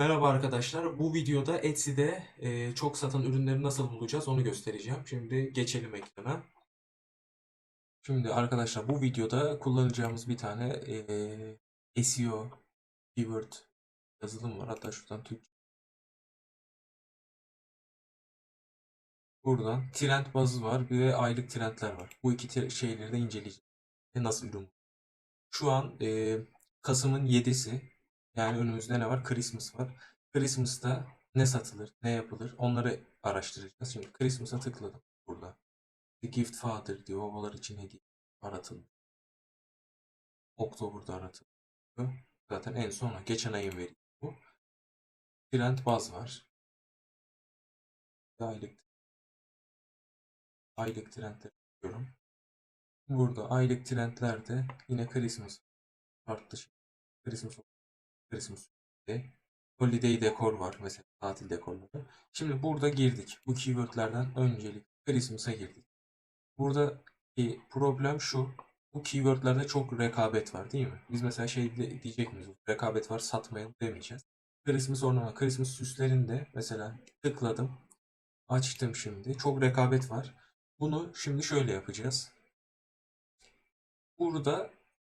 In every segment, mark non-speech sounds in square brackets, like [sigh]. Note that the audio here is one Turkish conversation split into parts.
Merhaba arkadaşlar. Bu videoda Etsy'de e, çok satan ürünleri nasıl bulacağız onu göstereceğim. Şimdi geçelim ekrana. Şimdi arkadaşlar bu videoda kullanacağımız bir tane e, SEO keyword yazılım var. Hatta şuradan Türkçe. Buradan trend bazı var bir de aylık trendler var. Bu iki şeyleri de inceleyeceğiz. Nasıl ürün? Şu an e, Kasım'ın 7'si. Yani önümüzde ne var? Christmas var. Christmas'ta ne satılır, ne yapılır onları araştıracağız. Şimdi Christmas'a tıkladım burada. The Gift Father diyor. Babalar için hediye aratıldı. Oktober'da aratıldı. Zaten en sona geçen ayın veri bu. Trend baz var. Aylık aylık trendler yapıyorum. Burada aylık trendlerde yine Christmas farklı şey. Christmas Christmas holiday. Holiday dekor var mesela tatil dekorları. Şimdi burada girdik. Bu keywordlerden öncelik Christmas'a girdik. Buradaki problem şu. Bu keywordlerde çok rekabet var değil mi? Biz mesela şey diyecek miyiz? Rekabet var satmayalım demeyeceğiz. Christmas ornament, Christmas süslerinde mesela tıkladım. Açtım şimdi. Çok rekabet var. Bunu şimdi şöyle yapacağız. Burada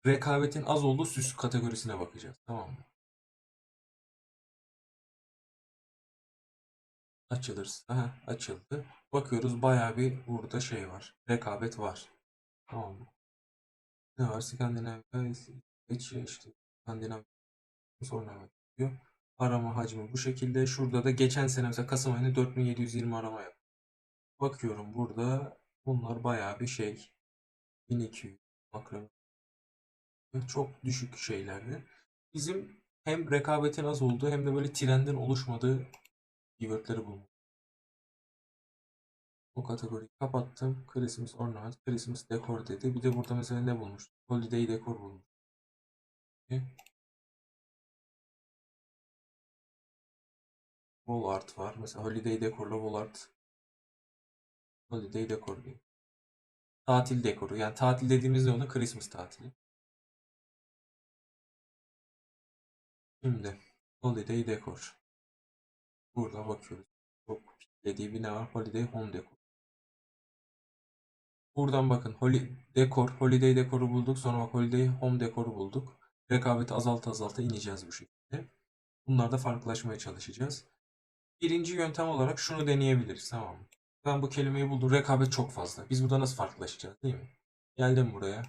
rekabetin az olduğu süs kategorisine bakacağız. Tamam mı? Açılırsa. Aha, açıldı. Bakıyoruz bayağı bir burada şey var. Rekabet var. Tamam mı? Ne var? Skandinavya, İsveç, işte Skandinavya sonra diyor. Arama hacmi bu şekilde. Şurada da geçen sene mesela Kasım ayında 4720 arama yap. Bakıyorum burada bunlar bayağı bir şey. 1200 makro. Çok düşük şeylerdi. Bizim hem rekabetin az olduğu hem de böyle trendin oluşmadığı keywordleri bulmak. O kategoriyi kapattım. Christmas ornament, Christmas dekor dedi. Bir de burada mesela ne bulmuş? Holiday dekor bulmuş. Wall art var. Mesela holiday dekorla wall art. Holiday dekor diyor. Tatil dekoru. Yani tatil dediğimiz ne oluyor? Christmas tatili. Şimdi holiday dekor. Burada bakıyoruz. Çok dediği bir ne var? Holiday home decor. Buradan bakın. Holi dekor, holiday dekoru bulduk. Sonra bak holiday home dekoru bulduk. Rekabeti azalta azalta ineceğiz bu şekilde. Bunlarda farklılaşmaya çalışacağız. Birinci yöntem olarak şunu deneyebiliriz. Tamam mı? Ben bu kelimeyi buldum. Rekabet çok fazla. Biz burada nasıl farklılaşacağız değil mi? Geldim buraya.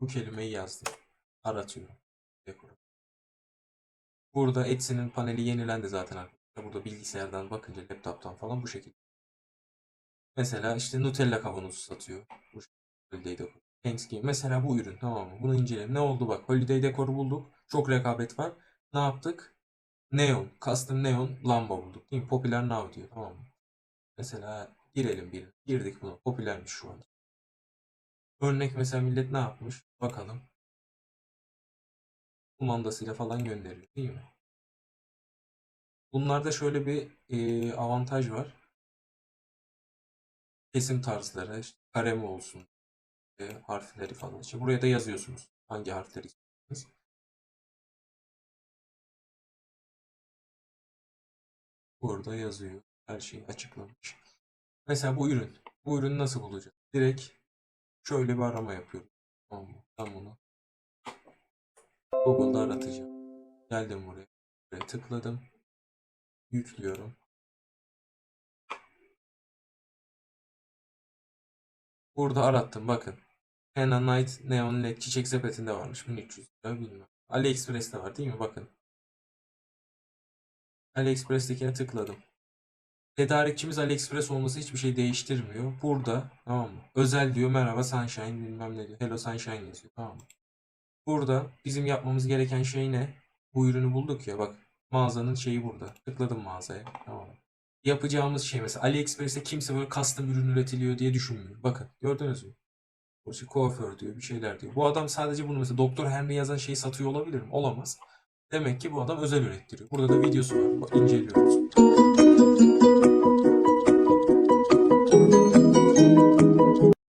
Bu kelimeyi yazdım. Aratıyorum. Dekoru. Burada Etsy'nin paneli yenilendi zaten arkadaşlar. Burada bilgisayardan bakınca laptop'tan falan bu şekilde. Mesela işte Nutella kavanozu satıyor. Bu Holiday Decor. Thanksgiving. Mesela bu ürün tamam mı? Bunu inceleyelim. Ne oldu bak. Holiday Decor'u bulduk. Çok rekabet var. Ne yaptık? Neon. Custom Neon lamba bulduk. Değil mi? Popüler now diyor. Tamam mı? Mesela girelim bir. Girdik buna. Popülermiş şu anda. Örnek mesela millet ne yapmış? Bakalım. Kumandasıyla falan gönderiyor. Değil mi? Bunlarda şöyle bir e, avantaj var. Kesim tarzları, işte karemi olsun, e, harfleri falan. İşte buraya da yazıyorsunuz hangi harfleri istiyorsunuz. Burada yazıyor. Her şeyi açıklamış. Mesela bu ürün. Bu ürünü nasıl bulacağız? Direkt şöyle bir arama yapıyorum. Tamam mı? Ben bunu Google'da aratacağım. Geldim buraya. Buraya tıkladım. Yüklüyorum. Burada arattım bakın. Henna Night Neon LED çiçek sepetinde varmış. 1300 lira bilmem. AliExpress'te var değil mi? Bakın. AliExpress'tekine tıkladım. Tedarikçimiz AliExpress olması hiçbir şey değiştirmiyor. Burada tamam mı? Özel diyor merhaba Sunshine bilmem ne diyor. Hello Sunshine yazıyor tamam mı? Burada bizim yapmamız gereken şey ne? Bu ürünü bulduk ya bak mağazanın şeyi burada. Tıkladım mağazaya. Tamam mı? Yapacağımız şey mesela AliExpress'te kimse böyle custom ürün üretiliyor diye düşünmüyor. Bakın gördünüz mü? Bu işte kuaför diyor bir şeyler diyor. Bu adam sadece bunu mesela Doktor Henry yazan şeyi satıyor olabilir mi? Olamaz. Demek ki bu adam özel ürettiriyor. Burada da videosu var. Bak, inceliyoruz.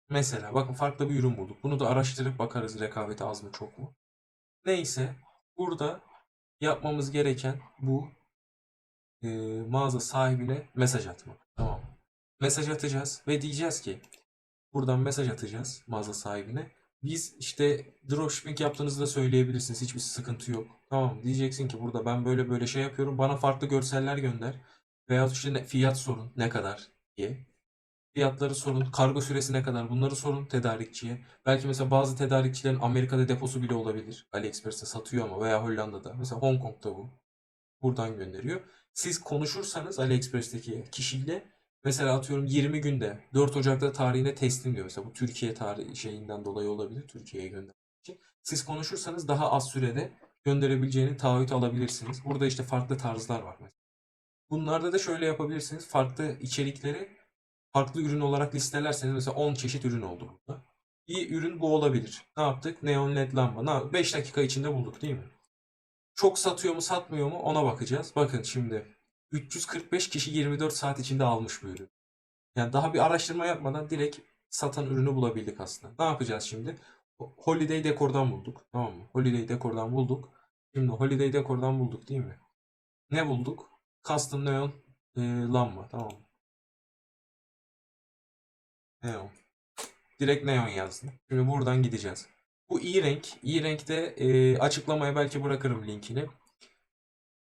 Mesela bakın farklı bir ürün bulduk. Bunu da araştırıp bakarız rekabeti az mı çok mu. Neyse burada yapmamız gereken bu. e, mağaza sahibine mesaj atmak. Tamam? Mesaj atacağız ve diyeceğiz ki buradan mesaj atacağız mağaza sahibine. Biz işte dropshipping yaptığınızı da söyleyebilirsiniz. Hiçbir sıkıntı yok. Tamam? Diyeceksin ki burada ben böyle böyle şey yapıyorum. Bana farklı görseller gönder. Veya işte fiyat sorun ne kadar diye. Fiyatları sorun, kargo süresi ne kadar bunları sorun tedarikçiye. Belki mesela bazı tedarikçilerin Amerika'da deposu bile olabilir. AliExpress'te satıyor ama veya Hollanda'da. Mesela Hong Kong'da bu. Buradan gönderiyor. Siz konuşursanız AliExpress'teki kişiyle mesela atıyorum 20 günde 4 Ocak'ta tarihine teslim diyor. Mesela bu Türkiye tarihi şeyinden dolayı olabilir. Türkiye'ye göndermek için. Siz konuşursanız daha az sürede gönderebileceğini taahhüt alabilirsiniz. Burada işte farklı tarzlar var mesela. Bunlarda da şöyle yapabilirsiniz. Farklı içerikleri farklı ürün olarak listelerseniz mesela 10 çeşit ürün oldu burada. Bir ürün bu olabilir. Ne yaptık? Neon led lamba. Ne yap- 5 dakika içinde bulduk değil mi? Çok satıyor mu satmıyor mu ona bakacağız. Bakın şimdi 345 kişi 24 saat içinde almış bu ürün. Yani daha bir araştırma yapmadan direkt satan ürünü bulabildik aslında. Ne yapacağız şimdi? Holiday Decor'dan bulduk. Tamam mı? Holiday Decor'dan bulduk. Şimdi Holiday Decor'dan bulduk değil mi? Ne bulduk? Custom Neon e, lamba. Tamam mı? Neon. Direkt neon yazdım. Şimdi buradan gideceğiz. Bu e-renk. E-renkte e, açıklamaya belki bırakırım linkini.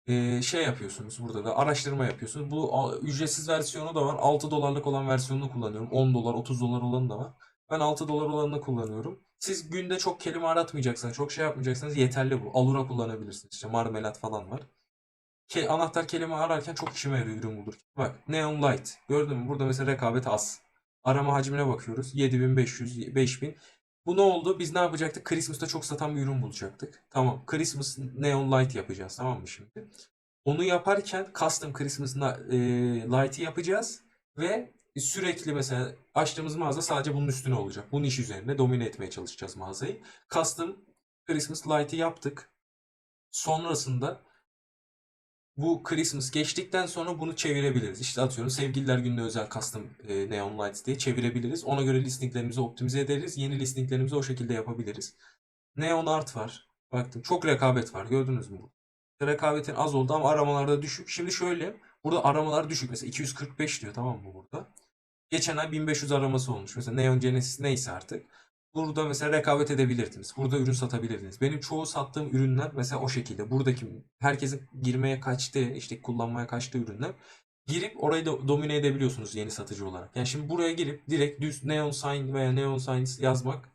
E, şey yapıyorsunuz burada da araştırma yapıyorsunuz. Bu a, ücretsiz versiyonu da var. 6 dolarlık olan versiyonunu kullanıyorum. 10 dolar, 30 dolar olanı da var. Ben 6 dolar olanını kullanıyorum. Siz günde çok kelime aratmayacaksanız, çok şey yapmayacaksanız yeterli bu. Alura kullanabilirsiniz. İşte marmelat falan var. Ke anahtar kelime ararken çok işime yarıyor ürün bulurken. Bak Neon Light. Gördün mü? Burada mesela rekabet az. Arama hacmine bakıyoruz. 7500, 5000. Bu ne oldu? Biz ne yapacaktık? Christmas'ta çok satan bir ürün bulacaktık. Tamam. Christmas Neon Light yapacağız. Tamam mı şimdi? Onu yaparken custom Christmas e, Light'ı yapacağız ve sürekli mesela açtığımız mağaza sadece bunun üstüne olacak. Bunun iş üzerine domine etmeye çalışacağız mağazayı. Custom Christmas Light'ı yaptık. Sonrasında bu Christmas geçtikten sonra bunu çevirebiliriz. İşte atıyorum sevgililer gününe özel custom e, neon lights diye çevirebiliriz. Ona göre listinglerimizi optimize ederiz. Yeni listinglerimizi o şekilde yapabiliriz. Neon art var. Baktım çok rekabet var. Gördünüz mü? Rekabetin az oldu ama aramalarda düşük. Şimdi şöyle. Burada aramalar düşük. Mesela 245 diyor tamam mı burada? Geçen ay 1500 araması olmuş. Mesela Neon Genesis neyse artık. Burada mesela rekabet edebilirdiniz. Burada ürün satabilirdiniz. Benim çoğu sattığım ürünler mesela o şekilde. Buradaki herkesin girmeye kaçtığı, işte kullanmaya kaçtığı ürünler. Girip orayı da domine edebiliyorsunuz yeni satıcı olarak. Yani şimdi buraya girip direkt düz Neon Sign veya Neon Signs yazmak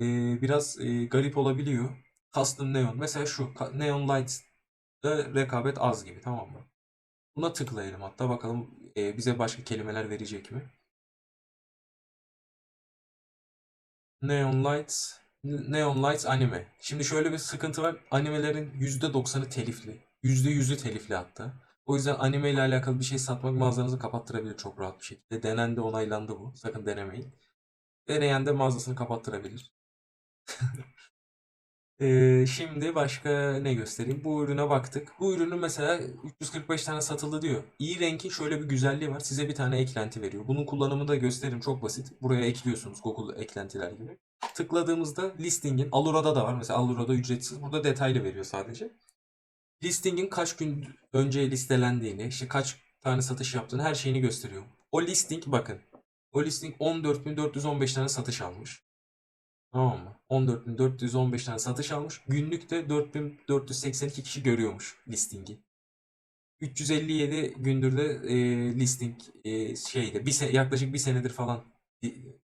e, biraz e, garip olabiliyor. Custom Neon. Mesela şu Neon Lights da rekabet az gibi tamam mı? Buna tıklayalım hatta bakalım e, bize başka kelimeler verecek mi? Neon Lights, Neon Lights anime. Şimdi şöyle bir sıkıntı var. Animelerin %90'ı telifli. %100'ü telifli hatta. O yüzden anime ile alakalı bir şey satmak mağazanızı kapattırabilir çok rahat bir şekilde. Denendi, onaylandı bu. Sakın denemeyin. Deneyen de mağazasını kapattırabilir. [laughs] Ee, şimdi başka ne göstereyim? Bu ürüne baktık. Bu ürünün mesela 345 tane satıldı diyor. İyi renkin şöyle bir güzelliği var. Size bir tane eklenti veriyor. Bunun kullanımını da gösteririm. Çok basit. Buraya ekliyorsunuz Google eklentiler gibi. Tıkladığımızda listingin Alura'da da var. Mesela Alura'da ücretsiz. Burada detaylı veriyor sadece. Listingin kaç gün önce listelendiğini, işte kaç tane satış yaptığını her şeyini gösteriyor. O listing bakın. O listing 14.415 tane satış almış. Tamam mı? 14.415 tane satış almış. Günlük de 4.482 kişi görüyormuş listingi. 357 gündür de e, listing e, şeyde bir se- yaklaşık bir senedir falan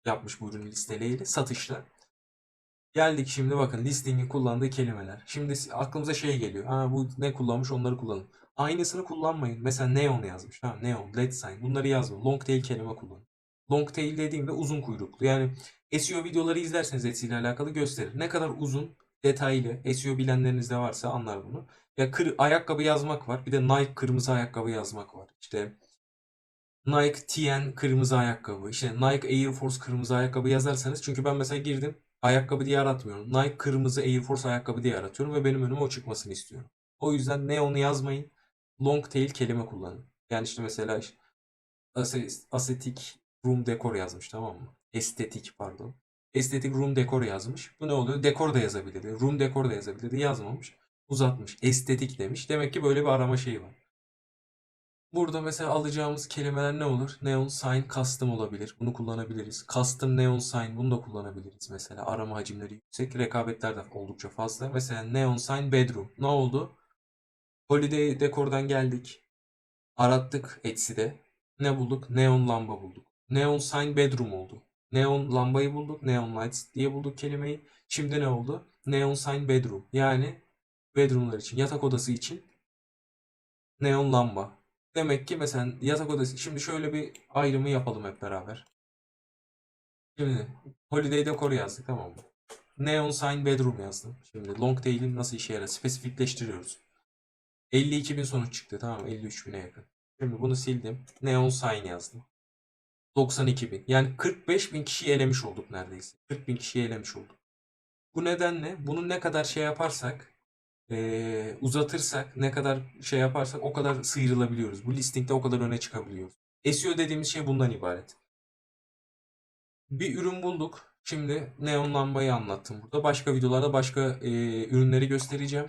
yapmış bu ürünü listeleyeli satışla. Geldik şimdi bakın listingin kullandığı kelimeler. Şimdi aklımıza şey geliyor. Ha bu ne kullanmış onları kullanın. Aynısını kullanmayın. Mesela neon yazmış. Tamam neon, led sign bunları yazmayın. Long tail kelime kullanın. Long tail dediğimde uzun kuyruklu. Yani SEO videoları izlerseniz Etsy ile alakalı gösterir. Ne kadar uzun, detaylı, SEO bilenleriniz de varsa anlar bunu. Ya kır, ayakkabı yazmak var. Bir de Nike kırmızı ayakkabı yazmak var. İşte Nike TN kırmızı ayakkabı. İşte Nike Air Force kırmızı ayakkabı yazarsanız. Çünkü ben mesela girdim. Ayakkabı diye aratmıyorum. Nike kırmızı Air Force ayakkabı diye aratıyorum ve benim önüme o çıkmasını istiyorum. O yüzden ne onu yazmayın. Long tail kelime kullanın. Yani işte mesela işte ase- asetik room decor yazmış tamam mı? Estetik pardon. Estetik room decor yazmış. Bu ne oluyor? Dekor da yazabilirdi. Room decor da yazabilirdi. Yazmamış. Uzatmış. Estetik demiş. Demek ki böyle bir arama şeyi var. Burada mesela alacağımız kelimeler ne olur? Neon sign custom olabilir. Bunu kullanabiliriz. Custom neon sign bunu da kullanabiliriz mesela. Arama hacimleri yüksek. Rekabetler de oldukça fazla. Mesela neon sign bedroom. Ne oldu? Holiday dekordan geldik. Arattık Etsy'de. Ne bulduk? Neon lamba bulduk. Neon sign bedroom oldu. Neon lambayı bulduk. Neon lights diye bulduk kelimeyi. Şimdi ne oldu? Neon sign bedroom. Yani bedroomlar için, yatak odası için neon lamba. Demek ki mesela yatak odası. Şimdi şöyle bir ayrımı yapalım hep beraber. Şimdi Holiday Decor yazdık tamam mı? Neon Sign Bedroom yazdım. Şimdi long tail'in nasıl işe yarar? Spesifikleştiriyoruz. 52 bin sonuç çıktı tamam mı? 53 bine yakın. Şimdi bunu sildim. Neon Sign yazdım. 92 bin. Yani 45 bin kişiyi elemiş olduk neredeyse. 40 bin kişiyi elemiş olduk. Bu nedenle bunu ne kadar şey yaparsak eee, uzatırsak ne kadar şey yaparsak o kadar sıyrılabiliyoruz. Bu listingde o kadar öne çıkabiliyoruz. SEO dediğimiz şey bundan ibaret. Bir ürün bulduk. Şimdi neon lambayı anlattım burada. Başka videolarda başka eee, ürünleri göstereceğim.